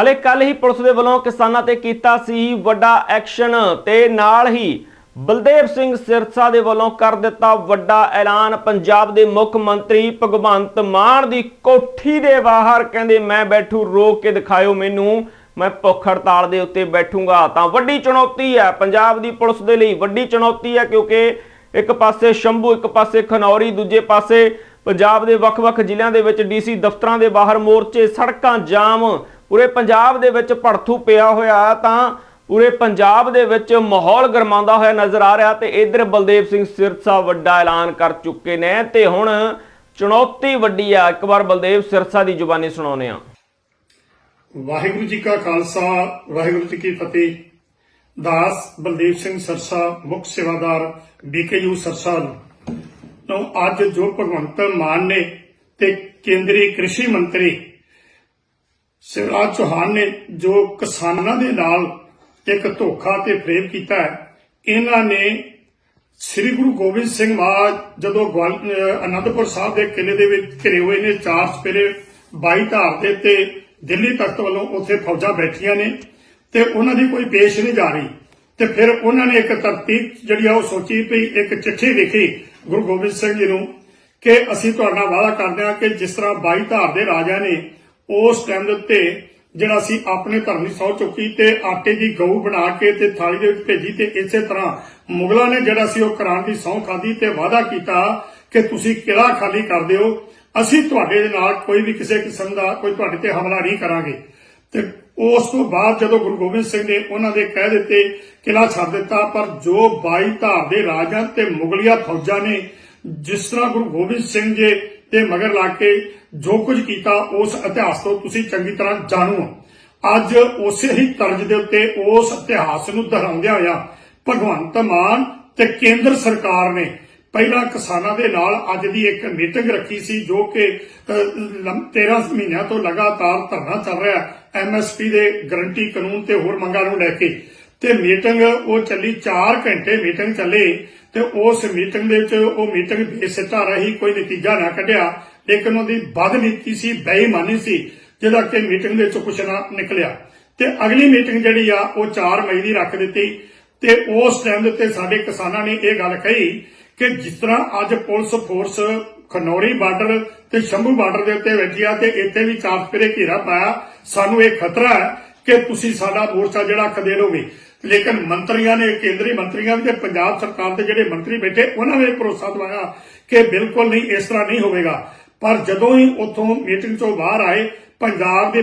ਹਲੇ ਕੱਲ ਹੀ ਪੁਲਿਸ ਦੇ ਵੱਲੋਂ ਕਿਸਾਨਾਂ ਤੇ ਕੀਤਾ ਸੀ ਵੱਡਾ ਐਕਸ਼ਨ ਤੇ ਨਾਲ ਹੀ ਬਲਦੇਵ ਸਿੰਘ ਸਿਰਸਾ ਦੇ ਵੱਲੋਂ ਕਰ ਦਿੱਤਾ ਵੱਡਾ ਐਲਾਨ। ਪੰਜਾਬ ਦੇ ਮੁੱਖ ਮੰਤਰੀ ਭਗਵੰਤ ਮਾਨ ਦੀ ਕੋਠੀ ਦੇ ਬਾਹਰ ਕਹਿੰਦੇ, ਮੈਂ ਬੈਠੂ, ਰੋਕ ਕੇ ਦਿਖਾਇਓ ਮੈਨੂੰ। ਮੈਂ ਭੁੱਖ ਹੜਤਾਲ ਦੇ ਉੱਤੇ ਬੈਠੂੰਗਾ। ਤਾਂ ਵੱਡੀ ਚੁਣੌਤੀ ਹੈ। ਪੰਜਾਬ ਦੀ ਪੁਲਿਸ ਦੇ ਲਈ ਵੱਡੀ ਚੁਣੌਤੀ ਹੈ ਕਿਉਂਕਿ ਇੱਕ ਪਾਸੇ ਸ਼ੰਭੂ, ਇੱਕ ਪਾਸੇ ਖਨੌਰੀ, ਦੂਜੇ ਪਾਸੇ ਪੰਜਾਬ ਦੇ ਵੱਖ-ਵੱਖ ਜ਼ਿਲ੍ਹਿਆਂ ਦੇ ਵਿੱਚ ਡੀਸੀ ਦਫ਼ਤਰਾਂ ਦੇ ਬਾਹਰ ਮੋਰਚੇ, ਸੜਕਾਂ ਜਾਮ। ਪੂਰੇ ਪੰਜਾਬ ਦੇ ਵਿੱਚ ਭੜਥੂ ਪਿਆ ਹੋਇਆ ਤਾਂ ਪੂਰੇ ਪੰਜਾਬ ਦੇ ਵਿੱਚ ਮਾਹੌਲ ਗਰਮਾਉਂਦਾ ਹੋਇਆ ਨਜ਼ਰ ਆ ਰਿਹਾ ਤੇ ਇਧਰ ਬਲਦੇਵ ਸਿੰਘ ਸਿਰਸਾ ਵੱਡਾ ਐਲਾਨ ਕਰ ਚੁੱਕੇ ਨੇ ਤੇ ਹੁਣ ਚੁਣੌਤੀ ਵੱਡੀ ਆ। ਇੱਕ ਵਾਰ ਬਲਦੇਵ ਸਿਰਸਾ ਦੀ ਜ਼ੁਬਾਨੀ ਸੁਣਾਉਨੇ ਆ ਵਾਹਿਗੁਰੂ ਜੀ ਕਾ ਖਾਲਸਾ, ਵਾਹਿਗੁਰੂ ਜੀ ਕੀ ਫਤਿਹ। ਦਾਸ ਬਲਦੇਵ ਸਿੰਘ ਸਰਸਾ, ਮੁੱਖ ਸੇਵਾਦਾਰ ਬੀਕੇਯੂ ਸਰਸਾ ਨੂੰ। ਅੱਜ ਜੋ ਭਗਵੰਤ ਮਾਨ ਨੇ ਤੇ ਕੇਂਦਰੀ ਕ੍ਰਿਸ਼ੀ ਮੰਤਰੀ ਸ਼ਿਵਰਾਜ ਚੌਹਾਨ ਨੇ ਜੋ ਕਿਸਾਨਾਂ ਦੇ ਨਾਲ ਇੱਕ ਧੋਖਾ ਤੇ ਫਰੇਬ ਕੀਤਾ ਹੈ, ਇਹਨਾਂ ਨੇ ਸ੍ਰੀ ਗੁਰੂ ਗੋਬਿੰਦ ਸਿੰਘ ਮਹਾਰਾਜ ਜਦੋਂ ਅਨੰਦਪੁਰ ਸਾਹਿਬ ਦੇ ਕਿਲੇ ਦੇ ਵਿੱਚ ਘਿਰੇ ਹੋਏ ਨੇ, ਚਾਰ ਸਪੇਰੇ 22 ਧਾਰ ਦੇ ਤੇ ਦਿੱਲੀ ਤਖਤ ਵੱਲੋਂ ਉੱਥੇ ਫੌਜਾਂ ਬੈਠੀਆਂ ਨੇ ਤੇ ਉਹਨਾਂ ਦੀ ਕੋਈ ਪੇਸ਼ ਨਹੀਂ ਜਾ ਰਹੀ। ਤੇ ਫਿਰ ਉਹਨਾਂ ਨੇ ਇੱਕ ਤਰਤੀਬ ਜਿਹੜੀ ਆ ਉਹ ਸੋਚੀ ਵੀ ਇੱਕ ਚਿੱਠੀ ਲਿਖੀ ਗੁਰੂ ਗੋਬਿੰਦ ਸਿੰਘ ਜੀ ਨੂੰ ਕਿ ਅਸੀਂ ਤੁਹਾਡਾ ਵਾਅਦਾ ਕਰਦੇ ਹਾਂ ਕਿ ਜਿਸ ਤਰ੍ਹਾਂ 22 ਧਾਰ ਦੇ ਰਾਜਾ ਨੇ ਉਸ ਟਾਈਮ ਦੇ ਉੱਤੇ ਜਿਹੜਾ ਸੀ ਆਪਣੇ ਧਰਮ ਦੀ ਸਹੁੰ ਚੁੱਕੀ ਤੇ ਆਟੇ ਦੀ ਗਊ ਬਣਾ ਕੇ ਤੇ ਥਾਲੀ ਦੇ ਵਿੱਚ ਭੇਜੀ ਤੇ ਇਸੇ ਤਰ੍ਹਾਂ ਮੁਗਲਾਂ ਨੇ ਜਿਹੜਾ ਸੀ ਉਹ ਕਰਾਨ ਦੀ ਸਹੁੰ ਖਾਦੀ ਤੇ ਵਾਅਦਾ ਕੀਤਾ ਕਿ ਤੁਸੀਂ ਕਿਲਾ ਖਾਲੀ ਕਰ ਦਿਓ। ਅਸੀਂ ਤੁਹਾਡੇ ਦੇ ਨਾਲ ਕੋਈ ਵੀ ਕਿਸੇ ਕਿਸਮ ਦਾ ਕੋਈ ਤੁਹਾਡੇ ਤੇ ਹਮਲਾ ਨਹੀਂ ਕਰਾਂਗੇ। ਤੇ ਉਸ ਤੋਂ ਬਾਅਦ ਜਦੋਂ ਗੁਰੂ ਗੋਬਿੰਦ ਸਿੰਘ ਨੇ ਉਹਨਾਂ ਦੇ ਕਹਿ ਦਿੱਤੇ, ਕਿਲਾ ਛੱਡ ਦਿੱਤਾ, ਪਰ ਜੋ 22 ਧਾਰ ਦੇ ਰਾਜਾਂ ਤੇ ਮੁਗਲੀਆ ਫੌਜਾਂ ਨੇ, ਜਿਸ ਤਰ੍ਹਾਂ ਗੁਰੂ ਗੋਬਿੰਦ ਸਿੰਘ ਜੀ ਦੇ ਮਗਰ ਲਾ ਕੇ ਜੋ ਕੁਝ ਕੀਤਾ ਉਸ ਇਤਿਹਾਸ ਤੋਂ ਤੁਸੀਂ ਚੰਗੀ ਤਰ੍ਹਾਂ ਜਾਣੂ। ਹੋ ਅੱਜ ਉਸੇ ਹੀ ਤਰਜ਼ ਦੇ ਉੱਤੇ ਉਸ ਇਤਿਹਾਸ ਨੂੰ ਦੁਹਰਾਉਂਦਿਆਂ ਹੋਇਆ ਭਗਵੰਤ ਮਾਨ ਤੇ ਕੇਂਦਰ ਸਰਕਾਰ ਨੇ ਪਹਿਲਾਂ ਕਿਸਾਨਾਂ ਦੇ ਨਾਲ ਅੱਜ ਦੀ ਇੱਕ ਮੀਟਿੰਗ ਰੱਖੀ ਸੀ ਜੋ ਕਿ ਅਹ, 13 ਮਹੀਨਿਆਂ ਤੋਂ ਲਗਾਤਾਰ ਧਰਨਾ ਚੱਲ ਰਿਹਾ ਐਮਐਸਪੀ ਦੇ ਗਰੰਟੀ ਕਾਨੂੰਨ ਤੇ ਹੋਰ ਮੰਗਾਂ ਨੂੰ ਲੈ ਕੇ। ਤੇ ਮੀਟਿੰਗ ਉਹ ਚੱਲੀ 4 ਘੰਟੇ ਮੀਟਿੰਗ ਚੱਲੇ। ਤੇ ਉਸ ਮੀਟਿੰਗ ਦੇ ਵਿੱਚ ਉਹ ਮੀਟਿੰਗ ਬੇਸਿੱਟਾ ਰਹੀ ਕੋਈ ਨਤੀਜਾ ਨਾ ਕੱਢਿਆ, ਲੇਕਿਨ ਉਹਦੀ ਬਦਨੀਤੀ ਸੀ, ਬੇਈਮਾਨੀ ਸੀ, ਜਿਹਦਾ ਕਿ ਮੀਟਿੰਗ ਦੇ ਵਿੱਚ ਕੁਝ ਨਾ ਨਿਕਲਿਆ। ਤੇ ਅਗਲੀ ਮੀਟਿੰਗ ਜਿਹੜੀ ਆ, ਉਹ 4 ਮਈ ਦੀ ਰੱਖ ਦਿੱਤੀ। ਤੇ ਉਸ ਟਾਈਮ ਦੇ ਉੱਤੇ ਸਾਡੇ ਕਿਸਾਨਾਂ ਨੇ ਇਹ ਗੱਲ ਕਹੀ ਕਿ ਜਿਸ ਤਰ੍ਹਾਂ ਅੱਜ ਪੁਲਿਸ ਫੋਰਸ ਖਨੌਰੀ ਬਾਰਡਰ ਤੇ ਸ਼ੰਭੂ ਬਾਰਡਰ ਦੇ ਉੱਤੇ ਬੈਠੀ ਆ ਤੇ ਇੱਥੇ ਵੀ ਚਾਰ ਸਪੇਰੇ ਘੇਰਾ ਪਾਇਆ, ਸਾਨੂੰ ਇਹ ਖਤਰਾ ਹੈ ਕਿ ਤੁਸੀਂ ਸਾਡਾ ਮੋਰਚਾ ਜਿਹੜਾ ਖਦੇੜੋਗੇ ਲੇਕਿਨ ਮੰਤਰੀਆਂ ਨੇ, ਕੇਂਦਰੀ ਮੰਤਰੀਆਂ ਵੀ ਤੇ ਪੰਜਾਬ ਸਰਕਾਰ ਦੇ ਜਿਹੜੇ ਮੰਤਰੀ ਬੈਠੇ, ਉਹਨਾਂ ਨੇ ਭਰੋਸਾ ਦਿਵਾਇਆ ਕਿ ਬਿਲਕੁਲ ਨਹੀਂ, ਇਸ ਤਰ੍ਹਾਂ ਨਹੀਂ ਹੋਵੇਗਾ। ਪਰ ਜਦੋਂ ਹੀ ਉਥੋਂ ਮੀਟਿੰਗ ਤੋਂ ਬਾਹਰ ਆਏ, ਪੰਜਾਬ ਦੇ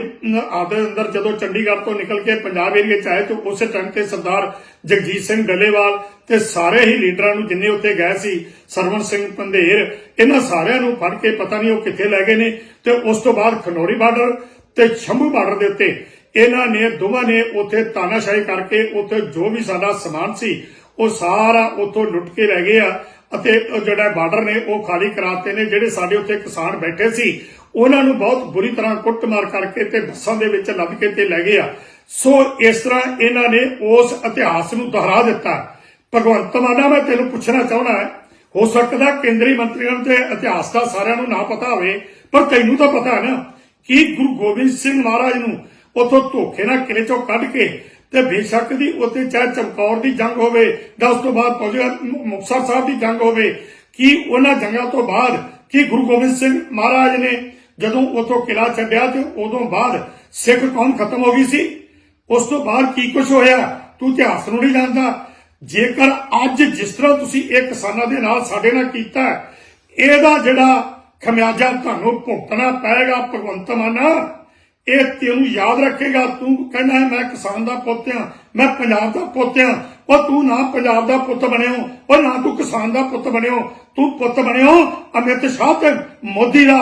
ਆਦੇ ਅੰਦਰ ਜਦੋਂ ਚੰਡੀਗੜ੍ਹ ਤੋਂ ਨਿਕਲ ਕੇ ਪੰਜਾਬ ਏਰੀਏ ਚ ਆਏ, ਤੇ ਉਸੇ ਟਾਈਮ ਤੇ ਸਰਦਾਰ ਜਗਜੀਤ ਸਿੰਘ ਡੱਲੇਵਾਲ ਤੇ ਸਾਰੇ ਹੀ ਲੀਡਰਾਂ ਨੂੰ ਜਿੰਨੇ ਉੱਥੇ ਗਏ ਸੀ, ਸਰਵਣ ਸਿੰਘ ਪੰਧੇਰ, ਇਹਨਾਂ ਸਾਰਿਆਂ ਨੂੰ ਫੜ ਕੇ ਪਤਾ ਨਹੀਂ ਉਹ ਕਿੱਥੇ ਲੈ ਗਏ ਨੇ, ਤੇ ਉਸ ਤੋਂ ਬਾਅਦ ਖਨੌਰੀ ਬਾਰਡਰ ਤੇ ਸ਼ੰਭੂ ਬਾਰਡਰ ਦੇ ਉੱਤੇ ਇਹਨਾਂ ਨੇ, ਦੋਵਾਂ ਨੇ ਉੱਥੇ ਤਾਨਾਸ਼ਾਹੀ ਕਰਕੇ ਉੱਥੇ ਜੋ ਵੀ ਸਾਡਾ ਸਮਾਨ ਸੀ, ਉਹ ਸਾਰਾ ਉੱਥੋਂ ਲੁੱਟ ਕੇ ਲੈ ਗਏ ਆ ਅਤੇ ਜਿਹੜਾ ਬਾਰਡਰ ਨੇ, ਉਹ ਖਾਲੀ ਕਰਾਤੇ ਨੇ, ਜਿਹੜੇ ਸਾਡੇ ਉੱਥੇ ਕਿਸਾਨ ਬੈਠੇ ਸੀ, ਉਹਨਾਂ ਨੂੰ ਬਹੁਤ ਬੁਰੀ ਤਰ੍ਹਾਂ ਕੁੱਟਮਾਰ ਕਰਕੇ ਤੇ ਬੱਸਾਂ ਦੇ ਵਿੱਚ ਲੱਦ ਕੇ ਤੇ ਲੈ ਗਏ ਆ। ਸੋ ਇਸ ਤਰ੍ਹਾਂ ਇਹਨਾਂ ਨੇ ਉਸ ਇਤਿਹਾਸ ਨੂੰ ਦੁਹਰਾ ਦਿੱਤਾ। ਭਗਵੰਤ ਮਾਨਾ, ਮੈਂ ਤੈਨੂੰ ਪੁੱਛਣਾ ਚਾਹੁੰਦਾ ਹੋ ਸਕਦਾ ਕੇਂਦਰੀ ਮੰਤਰੀਆਂ ਨੂੰ ਤੇ ਇਤਿਹਾਸ ਦਾ ਸਾਰਿਆਂ ਨੂੰ ਨਾ ਪਤਾ ਹੋਵੇ, ਪਰ ਤੈਨੂੰ ਤਾਂ ਪਤਾ ਹੈ ਨਾ ਕਿ ਗੁਰੂ ਗੋਬਿੰਦ ਸਿੰਘ ਮਹਾਰਾਜ ਨੂੰ ਉਥੋਂ ਧੋਖੇ ਨਾਲ ਕਿਲੇ ਚੋਂ ਕੱਢ ਕੇ ਤੇ ਬੇਸ਼ੱਕ ਦੀ ਉੱਤੇ ਚਾਹੇ ਚਮਕੌਰ ਦੀ ਜੰਗ ਹੋਵੇ, ਜਾਂ ਉਸ ਤੋਂ ਬਾਅਦ ਪਹੁੰਚਿਆ ਸਾਹਿਬ ਦੀ ਜੰਗ ਹੋਵੇ, ਕਿ ਉਹਨਾਂ ਜੰਗਾਂ ਤੋਂ ਬਾਅਦ ਕਿ ਗੁਰੂ ਗੋਬਿੰਦ ਸਿੰਘ ਮਹਾਰਾਜ ਨੇ ਜਦੋਂ ਉਥੋਂ ਕਿਲਾ ਛੱਡਿਆ ਤੇ ਉਦੋਂ ਬਾਅਦ ਸਿੱਖ ਕੌਮ ਖਤਮ ਹੋ ਗਈ ਸੀ? ਉਸ ਤੋਂ ਬਾਅਦ ਕੀ ਕੁਝ ਹੋਇਆ? ਤੂੰ ਇਤਿਹਾਸ ਨੂੰ ਨਹੀਂ ਜਾਣਦਾ। ਜੇਕਰ ਅੱਜ ਜਿਸ ਤਰ੍ਹਾਂ ਤੁਸੀਂ ਇਹ ਕਿਸਾਨਾਂ ਦੇ ਨਾਲ ਸਾਡੇ ਨਾਲ ਕੀਤਾ, ਇਹਦਾ ਜਿਹੜਾ ਖਮਿਆਜਾ ਤੁਹਾਨੂੰ ਭੁਗਤਣਾ ਪਏਗਾ ਭਗਵੰਤ ਮਾਨਾ। ਇਹ ਤੈਨੂੰ ਯਾਦ ਰੱਖੇਗਾ, ਤੂੰ ਕਹਿੰਦਾ ਮੈਂ ਕਿਸਾਨ ਦਾ ਪੁੱਤ ਆ ਮੈਂ ਪੰਜਾਬ ਦਾ ਪੁੱਤ ਆ ਉਹ ਤੂੰ ਨਾ ਪੰਜਾਬ ਦਾ ਪੁੱਤ ਬਣਿਓ, ਉਹ ਨਾ ਤੂੰ ਕਿਸਾਨ ਦਾ ਪੁੱਤ ਬਣਿਓ, ਤੂੰ ਪੁੱਤ ਬਣਿਓ, ਅਮਿਤ ਸ਼ਾਹ ਤੇ ਮੋਦੀ ਦਾ।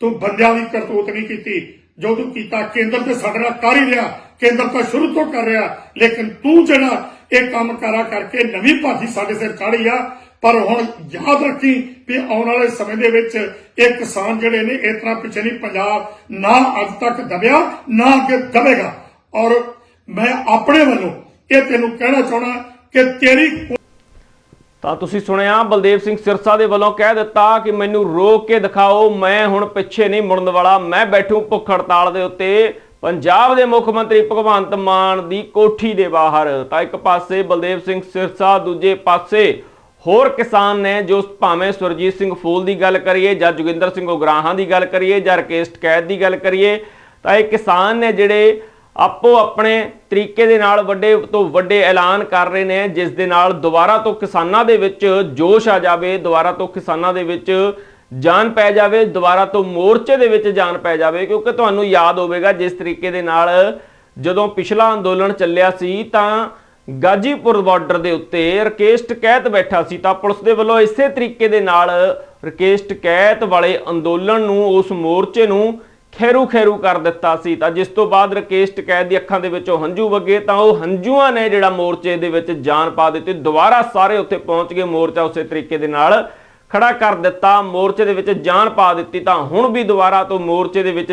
ਤੂੰ ਬੰਦਿਆਂ ਦੀ ਕਰਤੂਤ ਨਹੀਂ ਕੀਤੀ, ਜੋ ਤੂੰ ਕੀਤਾ, ਕੇਂਦਰ ਤੇ ਸਾਡੇ ਨਾਲ ਕਰ ਹੀ ਰਿਹਾ, ਕੇਂਦਰ ਤਾਂ ਸ਼ੁਰੂ ਤੋਂ ਕਰ ਰਿਹਾ। ਲੇਕਿਨ ਤੂੰ ਜਿਹੜਾ ਇਹ ਕੰਮ ਕਰਾ ਕਰਕੇ ਨਵੀਂ ਭਾਜੀ ਸਾਡੇ ਸਿਰ ਚੜ੍ਹੀ ਆ ਪਰ ਹੁਣ ਯਾਦ ਰੱਖੀ ਵੀ ਆਉਣ ਵਾਲੇ ਸਮੇਂ ਦੇ ਵਿੱਚ ਇਹ ਕਿਸਾਨ ਜਿਹੜੇ ਨੇ, ਇਸ ਤਰ੍ਹਾਂ ਪਿੱਛੇ ਨਹੀਂ ਪੰਜਾਬ ਨਾ ਅੱਜ ਤੱਕ ਦਬਿਆ, ਨਾ ਅੱਗੇ ਦਬੇਗਾ ਔਰ ਮੈਂ ਆਪਣੇ ਵੱਲੋਂ ਇਹ ਤੈਨੂੰ ਕਹਿਣਾ ਚਾਹਣਾ ਕਿ ਤੇਰੀ ਤਾਂ ਤੁਸੀਂ ਸੁਣਿਆ, ਬਲਦੇਵ ਸਿੰਘ ਸਿਰਸਾ ਦੇ ਵੱਲੋਂ ਕਹਿ ਦਿੱਤਾ ਕਿ ਮੈਨੂੰ ਰੋਕ ਕੇ ਦਿਖਾਓ, ਮੈਂ ਹੁਣ ਪਿੱਛੇ ਨਹੀਂ ਮੁੜਨ ਵਾਲਾ, ਮੈਂ ਬੈਠੂ ਭੁੱਖ ਹੜਤਾਲ ਦੇ ਉੱਤੇ। ਪੰਜਾਬ ਦੇ ਮੁੱਖ ਮੰਤਰੀ ਭਗਵੰਤ ਮਾਨ ਦੀ ਕੋਠੀ ਦੇ ਬਾਹਰ। ਤਾਂ ਇੱਕ ਪਾਸੇ ਬਲਦੇਵ ਸਿੰਘ ਸਿਰਸਾ, ਦੂਜੇ ਪਾਸੇ ਹੋਰ ਕਿਸਾਨ ਨੇ ਜੋ ਭਾਵੇਂ ਸੁਰਜੀਤ ਸਿੰਘ ਫੂਲ ਦੀ ਗੱਲ ਕਰੀਏ ਜਾਂ ਜੋਗਿੰਦਰ ਸਿੰਘ ਉਗਰਾਹਾਂ ਦੀ ਗੱਲ ਕਰੀਏ ਜਾਂ ਰਕੇਸ਼ ਟਕੈਤ ਦੀ ਗੱਲ ਕਰੀਏ, ਤਾਂ ਇਹ ਕਿਸਾਨ ਨੇ ਜਿਹੜੇ ਆਪੋ ਆਪਣੇ ਤਰੀਕੇ ਦੇ ਨਾਲ ਵੱਡੇ ਤੋਂ ਵੱਡੇ ਐਲਾਨ ਕਰ ਰਹੇ ਨੇ, ਜਿਸ ਦੇ ਨਾਲ ਦੁਬਾਰਾ ਤੋਂ ਕਿਸਾਨਾਂ ਦੇ ਵਿੱਚ ਜੋਸ਼ ਆ ਜਾਵੇ, ਦੁਬਾਰਾ ਤੋਂ ਕਿਸਾਨਾਂ ਦੇ ਵਿੱਚ ਜਾਨ ਪੈ ਜਾਵੇ, ਦੁਬਾਰਾ ਤੋਂ ਮੋਰਚੇ ਦੇ ਵਿੱਚ ਜਾਨ ਪੈ ਜਾਵੇ, ਕਿਉਂਕਿ ਤੁਹਾਨੂੰ ਯਾਦ ਹੋਵੇਗਾ ਜਿਸ ਤਰੀਕੇ ਦੇ ਨਾਲ ਜਦੋਂ ਪਿਛਲਾ ਅੰਦੋਲਨ ਚੱਲਿਆ ਸੀ, ਤਾਂ ਗਾਜੀਪੁਰ ਬਾਰਡਰ ਦੇ ਉੱਤੇ ਰਕੇਸ਼ ਟਕੈਤ ਬੈਠਾ ਸੀ ਤਾਂ ਪੁਲਿਸ ਦੇ ਵੱਲੋਂ ਇਸੇ ਤਰੀਕੇ ਦੇ ਨਾਲ ਰਕੇਸ਼ ਟਕੈਤ ਵਾਲੇ ਅੰਦੋਲਨ ਨੂੰ ਉਸ ਮੋਰਚੇ ਨੂੰ ਖੈਰੂ ਖੈਰੂ ਕਰ ਦਿੱਤਾ ਸੀ। ਤਾਂ ਜਿਸ ਤੋਂ ਬਾਅਦ ਰਕੇਸ਼ ਟਕੈਤ ਦੀ ਅੱਖਾਂ ਦੇ ਵਿੱਚੋਂ ਹੰਝੂ ਵਗੇ ਤਾਂ ਉਹ ਹੰਝੂਆਂ ਨੇ ਜਿਹੜਾ ਮੋਰਚੇ ਦੇ ਵਿੱਚ ਜਾਨ ਪਾ ਦਿੱਤੀ। ਦੁਬਾਰਾ ਸਾਰੇ ਉੱਥੇ ਪਹੁੰਚ ਗਏ ਮੋਰਚਾ ਉਸੇ ਤਰੀਕੇ ਦੇ ਨਾਲ ਖੜਾ ਕਰ ਦਿੱਤਾ। ਮੋਰਚੇ ਦੇ ਵਿੱਚ ਜਾਨ ਪਾ ਦਿੱਤੀ ਤਾਂ ਹੁਣ ਵੀ ਦੁਬਾਰਾ ਤੋਂ ਮੋਰਚੇ ਦੇ ਵਿੱਚ